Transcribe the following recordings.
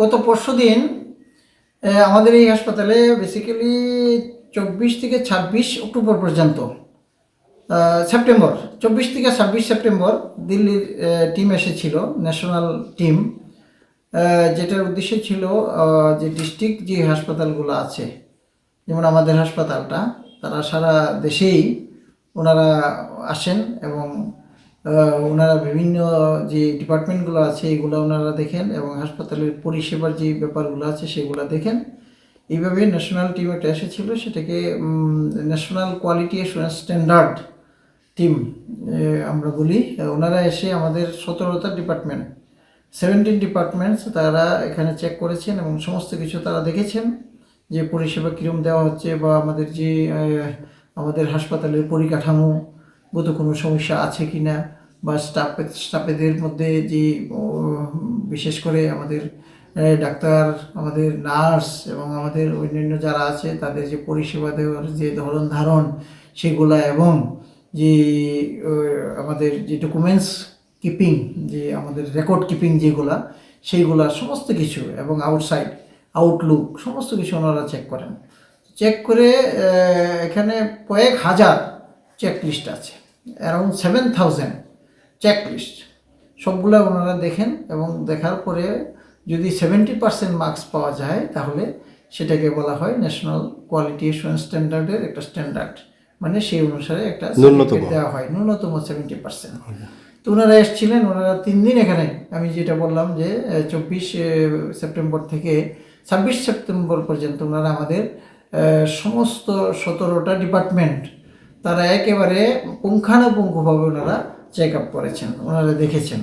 গত পরশু দিন আমাদের এই হাসপাতালে বেসিক্যালি চব্বিশ থেকে ছাব্বিশ অক্টোবর পর্যন্ত সেপ্টেম্বর, চব্বিশ থেকে ছাব্বিশ সেপ্টেম্বর দিল্লির টিম এসেছিল ন্যাশনাল টিম যেটার উদ্দেশ্য ছিল যে ডিস্ট্রিক্ট যে হাসপাতালগুলো আছে, যেমন আমাদের হাসপাতালটা, তারা সারা দেশেই ওনারা আসেন এবং ওনারা বিভিন্ন যে ডিপার্টমেন্টগুলো আছে এগুলো ওনারা দেখেন এবং হাসপাতালের পরিষেবার যে ব্যাপারগুলো আছে সেগুলো দেখেন। এইভাবে ন্যাশনাল টিম একটা এসেছিল, সেটাকে national quality assurance standard team আমরা বলি। ওনারা এসে আমাদের সতেরোটা ডিপার্টমেন্ট সেভেন্টিন ডিপার্টমেন্টস তারা এখানে চেক করেছেন এবং সমস্ত কিছু তারা দেখেছেন যে পরিষেবা কীরকম দেওয়া হচ্ছে বা আমাদের যে আমাদের হাসপাতালের পরিকাঠামো, গত কোনো সমস্যা আছে কি না? বা স্টাফ স্টাফেদের মধ্যে যে বিশেষ করে আমাদের ডাক্তার, আমাদের নার্স এবং আমাদের অন্যান্য যারা আছে, তাদের যে পরিষেবা দেওয়ার যে ধরন ধারণ সেগুলা এবং যে আমাদের যে ডকুমেন্টস কিপিং যে আমাদের রেকর্ড কিপিং যেগুলা সেইগুলা সমস্ত কিছু এবং আউটসাইড আউটলুক সমস্ত কিছু ওনারা চেক করেন। চেক করে এখানে কয়েক হাজার চেক লিস্ট আছে। Around seven thousand check list সবগুলো ওনারা দেখেন এবং দেখার পরে যদি সেভেন্টি পার্সেন্ট মার্কস পাওয়া যায় তাহলে সেটাকে বলা হয় ন্যাশনাল কোয়ালিটি এসুরেন্স স্ট্যান্ডার্ডের একটা স্ট্যান্ডার্ড মানে সেই অনুসারে একটা দেওয়া হয় ন্যূনতম সেভেন্টি পার্সেন্ট তো ওনারা এসেছিলেন ওনারা তিন দিন এখানে। আমি যেটা বললাম যে চব্বিশ সেপ্টেম্বর থেকে ছাব্বিশ সেপ্টেম্বর পর্যন্ত ওনারা আমাদের সমস্ত সতেরোটা ডিপার্টমেন্ট তারা একেবারে পুঙ্খানুপুঙ্খভাবে ওনারা চেক আপ করেছেন, ওনারা দেখেছেন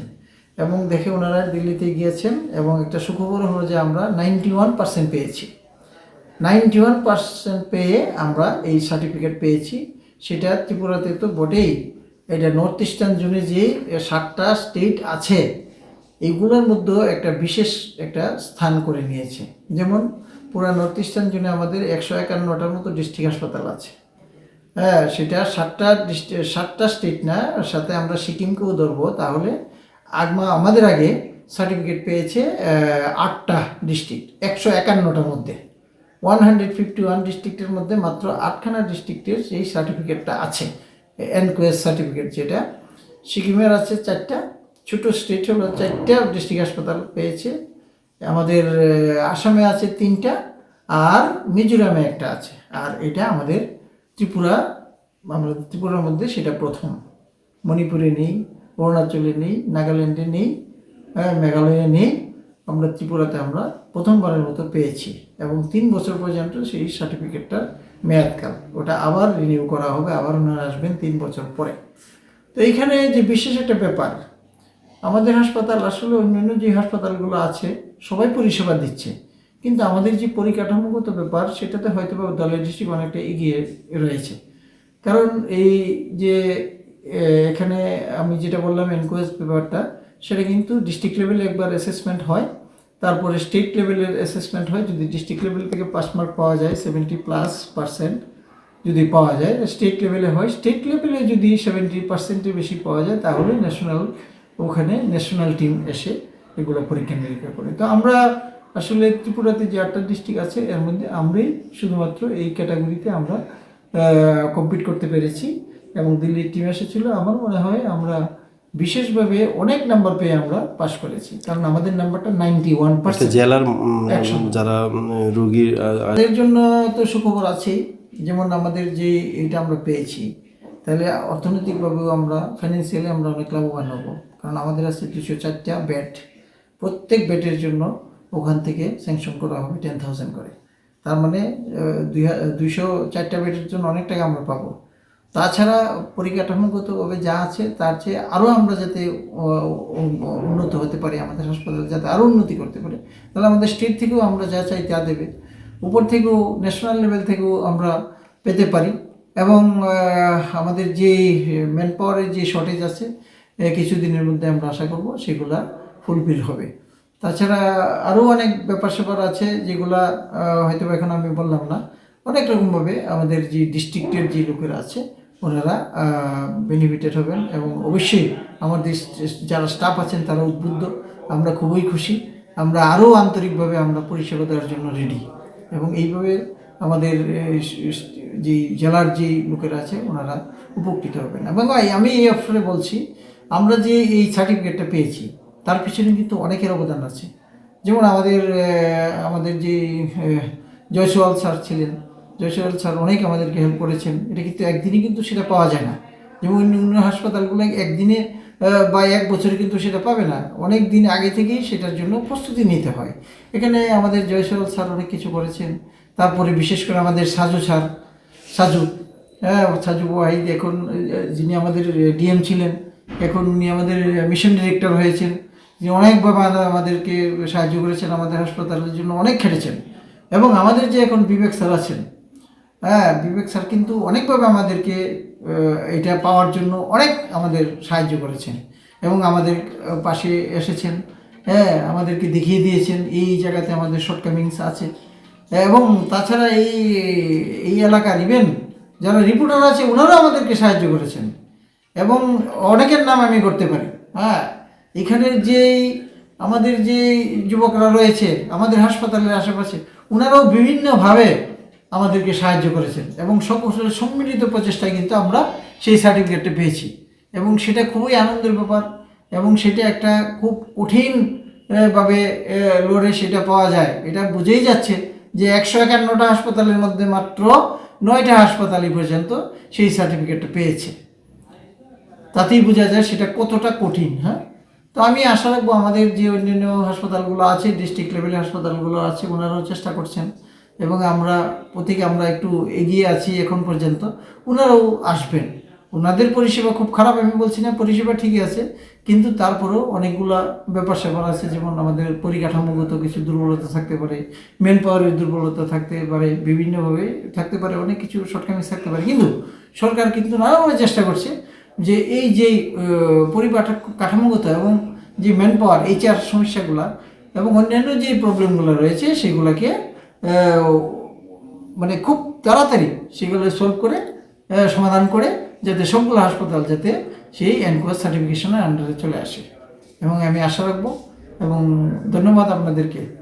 এবং দেখে ওনারা দিল্লিতে গিয়েছেন এবং একটা সুখবর হলো যে আমরা নাইনটি ওয়ান পার্সেন্ট পেয়েছি। নাইনটি ওয়ান পার্সেন্ট পেয়ে আমরা এই সার্টিফিকেট পেয়েছি। সেটা ত্রিপুরাতে তো বটেই, এটা নর্থ ইস্টার্ন জোনে যে সাতটা স্টেট আছে এইগুলোর মধ্যেও একটা বিশেষ একটা স্থান করে নিয়েছে। যেমন পুরা নর্থ ইস্টার্ন জোনে আমাদের একশো একান্নটার মতো ডিস্ট্রিক্ট হাসপাতাল আছে। হ্যাঁ সেটা সাতটা ডিস্ট্রিক্ট সাতটা স্টেট না সাথে আমরা সিকিমকেও ধরবো। তাহলে আগমা, আমাদের আগে সার্টিফিকেট পেয়েছে আটটা ডিস্ট্রিক্ট, একশো একান্নটার মধ্যে। ওয়ান হান্ড্রেড ফিফটি ওয়ান ডিস্ট্রিক্টের মধ্যে মাত্র আটখানা ডিস্ট্রিক্টের সেই সার্টিফিকেটটা আছে, এনকোয়েস সার্টিফিকেট যেটা। সিকিমের আছে চারটা ছোটো স্টেট হলো চারটা ডিস্ট্রিক্ট হাসপাতাল পেয়েছে। আমাদের আসামে আছে তিনটা আর মিজোরামে একটা আছে। আর এটা আমাদের ত্রিপুরা আমরা ত্রিপুরার মধ্যে সেটা প্রথম। মণিপুরে নেই অরুণাচলে নেই নাগাল্যান্ডে নেই হ্যাঁ, মেঘালয়ে নেই। আমরা ত্রিপুরাতে আমরা প্রথমবারের মতো পেয়েছি এবং তিন বছর পর্যন্ত সেই সার্টিফিকেটটার মেয়াদকাল। ওটা আবার রিনিউ করা হবে আবার ওনারা আসবেন তিন বছর পরে। তো এইখানে যে বিশেষ একটা ব্যাপার আমাদের হাসপাতাল আসলে অন্যান্য যে হাসপাতালগুলো আছে, সবাই পরিষেবা দিচ্ছে। কিন্তু আমাদের যে পরিকাঠামোগত ব্যাপার, সেটাতে হয়তো বা দলের ডিস্ট্রিক্ট অনেকটা এগিয়ে রয়েছে। কারণ এই যে এখানে আমি যেটা বললাম এনকোয়েস ব্যাপারটা, সেটা কিন্তু ডিস্ট্রিক্ট লেভেলে একবার অ্যাসেসমেন্ট হয়। তারপরে স্টেট লেভেলের অ্যাসেসমেন্ট হয়। যদি ডিস্ট্রিক্ট লেভেল থেকে পাস মার্ক পাওয়া যায় সেভেন্টি প্লাস পার্সেন্ট যদি পাওয়া যায় স্টেট লেভেলে হয়। স্টেট লেভেলে যদি সেভেন্টি পার্সেন্টের বেশি পাওয়া যায়, তাহলে ন্যাশনাল ওখানে ন্যাশনাল টিম এসে এগুলো পরীক্ষা নিরীক্ষা করে। তো আমরা আসলে ত্রিপুরাতে যে আটটা ডিস্ট্রিক্ট আছে এর মধ্যে আমরাই শুধুমাত্র এই ক্যাটাগরিতে আমরা কম্পিট করতে পেরেছি এবং দিল্লির টিম এসেছিল। আমার মনে হয় আমরা বিশেষভাবে অনেক নাম্বার পেয়ে আমরা পাশ করেছি কারণ আমাদের নাম্বারটা নাইনটি ওয়ান পার্সেন্ট জেলার যারা রোগীর তাদের জন্য তো সুখবর আছেই যেমন আমাদের যে এটা আমরা পেয়েছি তাহলে অর্থনৈতিকভাবেও আমরা ফাইন্যান্সিয়ালি আমরা অনেক লাভবান হব। কারণ আমাদের আছে দুশো চারটা বেড প্রত্যেক বেডের জন্য ওখান থেকে স্যাংশন করা হবে টেন থাউজেন্ড করে। তার মানে দুই দুইশো চারটা বেডের জন্য অনেক টাকা আমরা পাবো। তাছাড়া পরিকাঠামোগতভাবে যা আছে, তার চেয়ে আরও আমরা যাতে উন্নত হতে পারি, আমাদের হাসপাতাল যাতে আরও উন্নতি করতে পারি, তাহলে আমাদের স্টেট থেকেও আমরা যা চাই তা দেবে। উপর থেকেও ন্যাশনাল লেভেল থেকেও আমরা পেতে পারি। এবং আমাদের যে ম্যান পাওয়ারের যে শর্টেজ আছে কিছুদিনের মধ্যে আমরা আশা করব সেগুলা ফুলফিল হবে। তাছাড়া আরও অনেক ব্যাপার স্যাপার আছে যেগুলা হয়তো এখন আমি বললাম না। অনেক রকমভাবে আমাদের যে ডিস্ট্রিক্টের যে লোকেরা আছে, ওনারা বেনিফিটেড হবেন এবং অবশ্যই আমাদের যারা স্টাফ আছেন তারা উদ্বুদ্ধ। আমরা খুবই খুশি। আমরা আরও আন্তরিকভাবে আমরা পরিষেবা দেওয়ার জন্য রেডি এবং এইভাবে আমাদের যে জেলার যে লোকেরা আছে ওনারা উপকৃত হবেন। এবং আমি এই অবসরে বলছি, আমরা যে এই সার্টিফিকেটটা পেয়েছি, তার পিছনে কিন্তু অনেকের অবদান আছে। যেমন আমাদের আমাদের যে জয়সওয়াল স্যার ছিলেন, জয়সওয়াল স্যার অনেক আমাদেরকে হেল্প করেছেন। এটা কিন্তু একদিনই কিন্তু সেটা পাওয়া যায় না। যেমন অন্য হাসপাতালগুলো একদিনে বা এক বছরে কিন্তু সেটা পাবে না। অনেক দিন আগে থেকেই সেটার জন্য প্রস্তুতি নিতে হয়। এখানে আমাদের জয়সওয়াল স্যার অনেক কিছু করেছেন। তারপরে বিশেষ করে আমাদের সাজু স্যার সাজু। হ্যাঁ সাজু ওয়াহিদ এখন যিনি আমাদের ডিএম ছিলেন, এখন উনি আমাদের মিশন ডিরেক্টর হয়েছেন। যিনি অনেকভাবে আমাদেরকে সাহায্য করেছেন আমাদের হাসপাতালের জন্য, অনেক খেটেছেন। এবং আমাদের যে এখন বিবেক স্যার আছেন হ্যাঁ বিবেক স্যার কিন্তু অনেকভাবে আমাদেরকে এটা পাওয়ার জন্য অনেক আমাদের সাহায্য করেছেন। এবং আমাদের পাশে এসেছেন হ্যাঁ আমাদেরকে দেখিয়ে দিয়েছেন, এই জায়গাতে আমাদের শর্টকামিংস আছে। এবং তাছাড়া এই এই এলাকার ইভেন যারা রিপোর্টার আছে, ওনারাও আমাদেরকে সাহায্য করেছেন। এবং অনেকের নাম আমি করতে পারি। হ্যাঁ এখানের যেই আমাদের যে যুবকরা রয়েছে, আমাদের হাসপাতালের আশেপাশে, ওনারাও বিভিন্নভাবে আমাদেরকে সাহায্য করেছেন এবং সকলের সম্মিলিত প্রচেষ্টায় কিন্তু আমরা সেই সার্টিফিকেটটা পেয়েছি। এবং সেটা খুবই আনন্দের ব্যাপার এবং সেটা একটা খুব কঠিনভাবে লড়ে সেটা পাওয়া যায়। এটা বুঝেই যাচ্ছে যে একশো একান্নটা হাসপাতালের মধ্যে মাত্র নয়টা হাসপাতালই পর্যন্ত সেই সার্টিফিকেটটা পেয়েছে। তাতেই বোঝা যায় সেটা কতটা কঠিন হ্যাঁ? তো আমি আশা রাখব আমাদের যে অন্যান্য হাসপাতালগুলো আছে ডিস্ট্রিক্ট লেভেলের হাসপাতালগুলো আছে, ওনারাও চেষ্টা করছেন এবং আমরা, প্রতীকে আমরা একটু এগিয়ে আছি এখন পর্যন্ত, ওনারাও আসবেন। ওনাদের পরিষেবা খুব খারাপ, আমি বলছি না পরিষেবা ঠিকই আছে, কিন্তু তারপরেও অনেকগুলা ব্যাপার স্যাপার আছে, যেমন আমাদের পরিকাঠামোগত কিছু দুর্বলতা থাকতে পারে মেন পাওয়ারের দুর্বলতা থাকতে পারে, বিভিন্নভাবে থাকতে পারে, অনেক কিছু শর্টকামিজ থাকতে পারে। কিন্তু সরকার কিন্তু নানাভাবে চেষ্টা করছে যে এই যে কাঠামোগত এবং যে ম্যান পাওয়ার এইচআর সমস্যাগুলো এবং অন্যান্য যে প্রবলেমগুলো রয়েছে, সেগুলোকে মানে খুব তাড়াতাড়ি সেগুলো সলভ করে সমাধান করে যাতে সবগুলো হাসপাতাল যাতে সেই এনকোয়ার সার্টিফিকেশনের আন্ডারে চলে আসে। এবং আমি আশা রাখব এবং ধন্যবাদ আপনাদেরকে।